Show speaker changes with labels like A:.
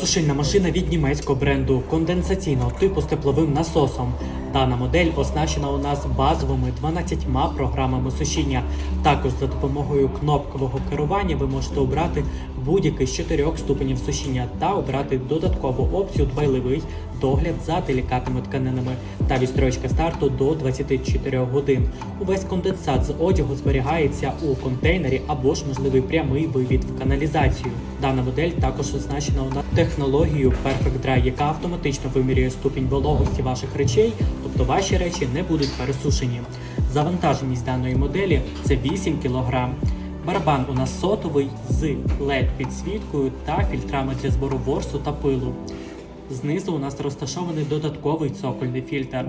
A: Сушильна машина від німецького бренду конденсаційного типу з тепловим насосом. Дана модель оснащена у нас базовими 12 програмами сушіння. Також за допомогою кнопкового керування ви можете обрати будь-який з чотирьох ступенів сушіння та обрати додаткову опцію дбайливий догляд за делікатними тканинами та відстрочка старту до 24 годин. Увесь конденсат з одягу зберігається у контейнері або ж можливий прямий вивід в каналізацію. Дана модель також оснащена у нас технологією Perfect Dry, яка автоматично вимірює ступінь вологості ваших речей, тобто ваші речі не будуть пересушені. Завантаженість даної моделі це 8 кг. Барабан у нас сотовий з LED підсвіткою та фільтрами для збору ворсу та пилу. Знизу у нас розташований додатковий цокольний фільтр.